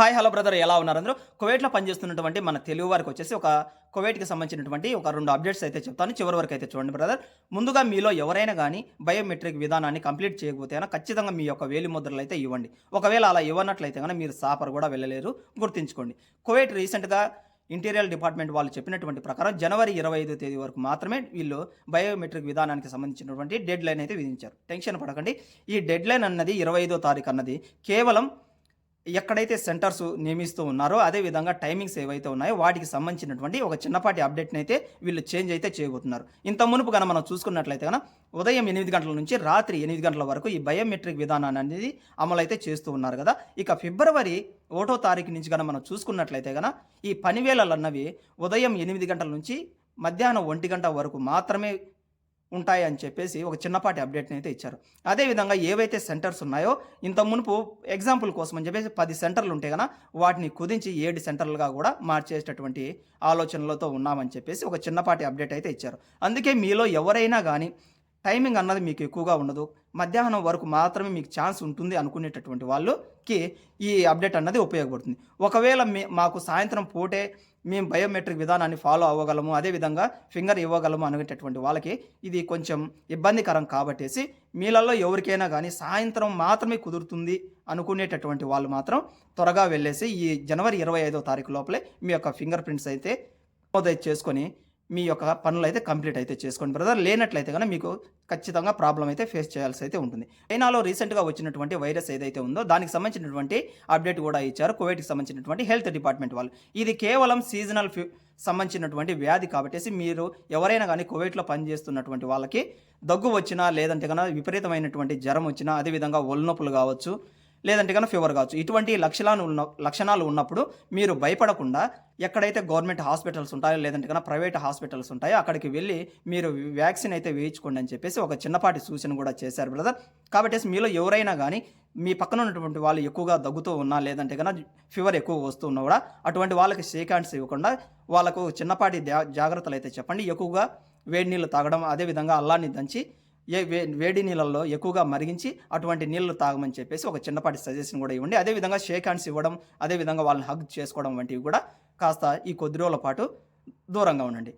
Hi hello brother ఎలా ఉన్నారు అందరూ? కువైట్లో పనిచేస్తున్నటువంటి మన తెలుగు వారికి వచ్చేసి ఒక కువైట్కి సంబంధించినటువంటి ఒక రెండు అప్డేట్స్ అయితే చెప్తాను. చివరి వరకు అయితే చూడండి బ్రదర్. ముందుగా మీలో ఎవరైనా కానీ బయోమెట్రిక్ విధానాన్ని కంప్లీట్ చేయకపోతే ఖచ్చితంగా మీ యొక్క వేలి ముద్రలు అయితే ఇవ్వండి. ఒకవేళ అలా ఇవ్వనట్లయితే కనుక మీరు సాపర్ కూడా వెళ్ళలేరు. గుర్తుంచుకోండి. కువైట్ రీసెంట్గా ఇంటీరియర్ డిపార్ట్మెంట్ వాళ్ళు చెప్పినటువంటి ప్రకారం జనవరి ఇరవై ఐదో తేదీ వరకు మాత్రమే వీళ్ళు బయోమెట్రిక్ విధానానికి సంబంధించినటువంటి డెడ్ లైన్ అయితే విధించారు. టెన్షన్ పడకండి. ఈ డెడ్ లైన్ అన్నది ఇరవై ఐదో తారీఖు అన్నది కేవలం ఎక్కడైతే సెంటర్స్ నియమిస్తూ ఉన్నారో అదే విధంగా టైమింగ్స్ ఏవైతే ఉన్నాయో వాటికి సంబంధించినటువంటి ఒక చిన్నపాటి అప్డేట్ని అయితే వీళ్ళు చేంజ్ అయితే చేయబోతున్నారు. ఇంత మునుపు కనుక మనం చూసుకున్నట్లయితే కనుక ఉదయం ఎనిమిది గంటల నుంచి రాత్రి ఎనిమిది గంటల వరకు ఈ బయోమెట్రిక్ విధానాన్ని అనేది అమలు అయితే చేస్తూ ఉన్నారు కదా. ఇక ఫిబ్రవరి ఒకటో తారీఖు నుంచి కనుక మనం చూసుకున్నట్లయితే కనుక ఈ పనివేళలు అన్నవి ఉదయం ఎనిమిది గంటల నుంచి మధ్యాహ్నం ఒంటి గంట వరకు మాత్రమే ఉంటాయి అని చెప్పేసి ఒక చిన్నపాటి అప్డేట్ని అయితే ఇచ్చారు. అదేవిధంగా ఏవైతే సెంటర్స్ ఉన్నాయో ఇంత మునుపు ఎగ్జాంపుల్ కోసం అని చెప్పేసి పది సెంటర్లు ఉంటే కనుక వాటిని కుదించి ఏడు సెంటర్లుగా కూడా మార్చేటటువంటి ఆలోచనలతో ఉన్నామని చెప్పేసి ఒక చిన్నపాటి అప్డేట్ అయితే ఇచ్చారు. అందుకే మీలో ఎవరైనా కానీ టైమింగ్ అన్నది మీకు ఎక్కువగా ఉండదు. మధ్యాహ్నం వరకు మాత్రమే మీకు ఛాన్స్ ఉంటుంది అనుకునేటటువంటి వాళ్ళకి ఈ అప్డేట్ అన్నది ఉపయోగపడుతుంది. ఒకవేళ మీ మాకు సాయంత్రం పూటే మేము బయోమెట్రిక్ విధానాన్ని ఫాలో అవ్వగలము అదేవిధంగా ఫింగర్ ఇవ్వగలము అనేటటువంటి వాళ్ళకి ఇది కొంచెం ఇబ్బందికరం కాబట్టేసి మీలలో ఎవరికైనా కానీ సాయంత్రం మాత్రమే కుదురుతుంది అనుకునేటటువంటి వాళ్ళు మాత్రం త్వరగా వెళ్ళేసి ఈ జనవరి ఇరవై ఐదో తారీఖు లోపలే మీ యొక్క ఫింగర్ ప్రింట్స్ అయితే నమోదు చేసుకొని మీ యొక్క పనులు అయితే కంప్లీట్ అయితే చేసుకోండి బ్రదర్ లేనట్లయితే కనుక మీకు ఖచ్చితంగా ప్రాబ్లం అయితే ఫేస్ చేయాల్సి అయితే ఉంటుంది. చైనాలో రీసెంట్గా వచ్చినటువంటి వైరస్ ఏదైతే ఉందో దానికి సంబంధించినటువంటి అప్డేట్ కూడా ఇచ్చారు. కువైట్కి సంబంధించినటువంటి హెల్త్ డిపార్ట్మెంట్ వాళ్ళు. ఇది కేవలం సీజనల్ ఫ్యూ సంబంధించినటువంటి వ్యాధి కాబట్టి మీరు ఎవరైనా కానీ కువైట్లో పనిచేస్తున్నటువంటి వాళ్ళకి దగ్గు వచ్చినా లేదంటే కనుక విపరీతమైనటువంటి జ్వరం వచ్చినా అదేవిధంగా ఒళ్ళనొప్పులు కావచ్చు లేదంటే కనుక ఫీవర్ కావచ్చు. ఇటువంటి లక్షణాలు ఉన్న లక్షణాలు ఉన్నప్పుడు మీరు భయపడకుండా ఎక్కడైతే గవర్నమెంట్ హాస్పిటల్స్ ఉంటాయో లేదంటే కనుక ప్రైవేట్ హాస్పిటల్స్ ఉంటాయో అక్కడికి వెళ్ళి మీరు వ్యాక్సిన్ అయితే వేయించుకోండి అని చెప్పేసి ఒక చిన్నపాటి సూచన కూడా చేశారు బ్రదర్. కాబట్టి మీలో ఎవరైనా కానీ మీ పక్కన ఉన్నటువంటి వాళ్ళు ఎక్కువగా దగ్గుతూ ఉన్నా లేదంటే కనుక ఫీవర్ ఎక్కువ వస్తూ ఉన్నా కూడా అటువంటి వాళ్ళకి షేక్ హ్యాండ్స్ ఇవ్వకుండా వాళ్ళకు చిన్నపాటి జా- జాగ్రత్తలు అయితే చెప్పండి. ఎక్కువగా వేడి నీళ్ళు తాగడం అదేవిధంగా అల్లాన్ని దంచి ఏ వే వేడి నీళ్ళల్లో ఎక్కువగా మరిగించి అటువంటి నీళ్ళు తాగమని చెప్పేసి ఒక చిన్నపాటి సజెషన్ కూడా ఇవ్వండి. అదేవిధంగా షేక్ హ్యాండ్స్ ఇవ్వడం అదేవిధంగా వాళ్ళని హగ్ చేసుకోవడం వంటివి కూడా కాస్త ఈ కొద్ది రోజుల పాటు దూరంగా ఉండండి.